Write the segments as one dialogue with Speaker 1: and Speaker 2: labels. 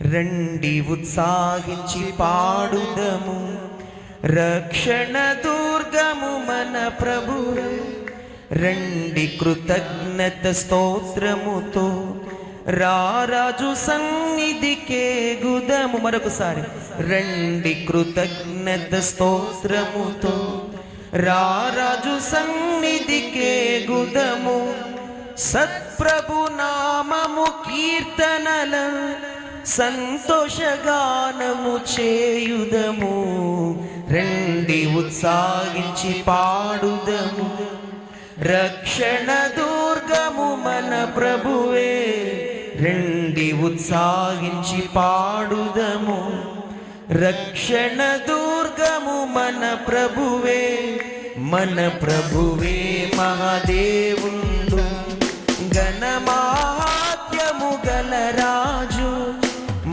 Speaker 1: రండి ఉత్సాహించి పాడుదము రక్షణ దుర్గము మన ప్రభు రండి కృతజ్ఞత స్తోత్రముతో రారాజు సన్నిధికే గుదము మరొకసారి రండి కృతజ్ఞత స్తోత్రముతో రారాజు సన్నిధికే గుదము సత్ప్రభు నామము కీర్తనల సంతోషగానము చేయుదము. రెండి ఉత్సాహించి పాడుదము. రక్షణ దుర్గము మన ప్రభువే. రెండి ఉత్సాహించి పాడుదము. రక్షణ దుర్గము మన ప్రభువే. మన ప్రభువే మహాదేవుండు. ఘనమాహాత్యము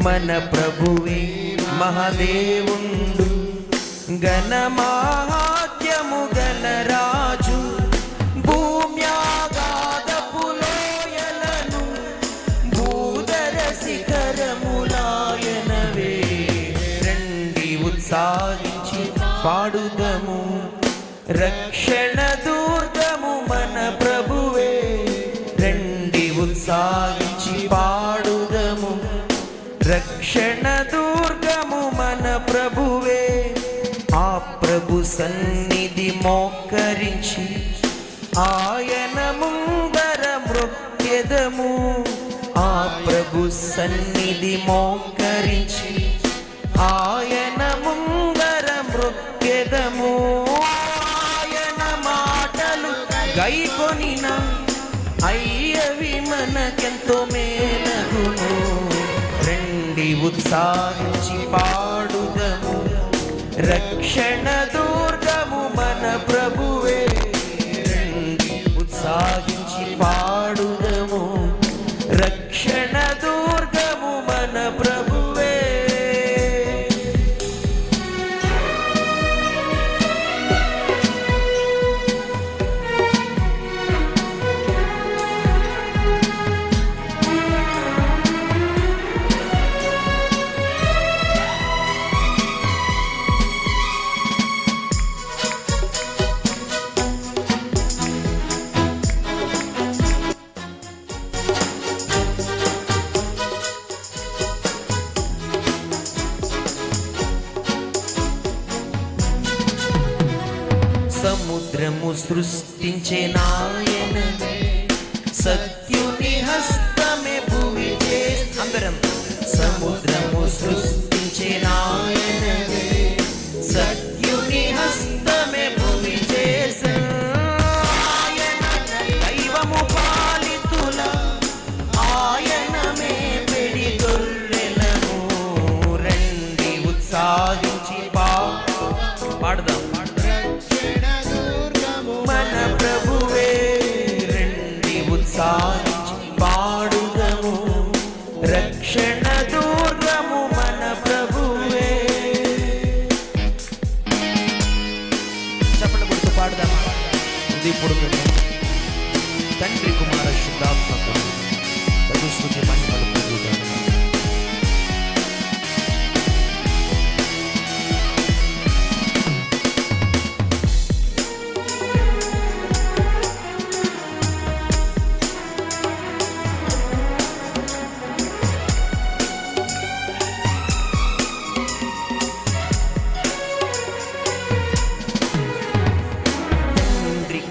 Speaker 1: మన ప్రభువే మహాదేవుండు. ఘనమాహాత్యము గల రాజు. భూమ్యాగాధపు భూధర శిఖరములాయనవే. రండి ఉత్సాహించి పాడుదము. రక్షణ దుర్గము మన ప్రభువే. రండి ఉత్సాహించి పా రక్షణ దుర్గము మన ప్రభువే. ఆ ప్రభు సన్నిధి మోకరించి ఆయన ముందర మృత్యదము ఆ ప్రభు సన్నిధి మోకరించి ఆయన ముందర మృత్యదము ఆయన మాటలు గైకొనిన అయ్యవి మనకెంతో మేలగును. ఉత్సాహించి పాడుదము రక్షణ సముద్రము సృష్టించే నాయన సత్యుని హస్తమే భూమి అందరం సముద్ర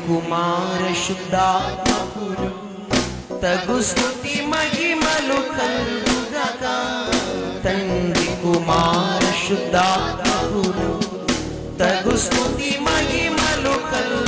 Speaker 1: కుమార శుద్ధాత్మపురు తగు స్థుతి మహిమలు కలుగుగక. తండ్రి కుమార శుద్ధాత్మపురు తగు స్థుతి మహిమలు కలుగు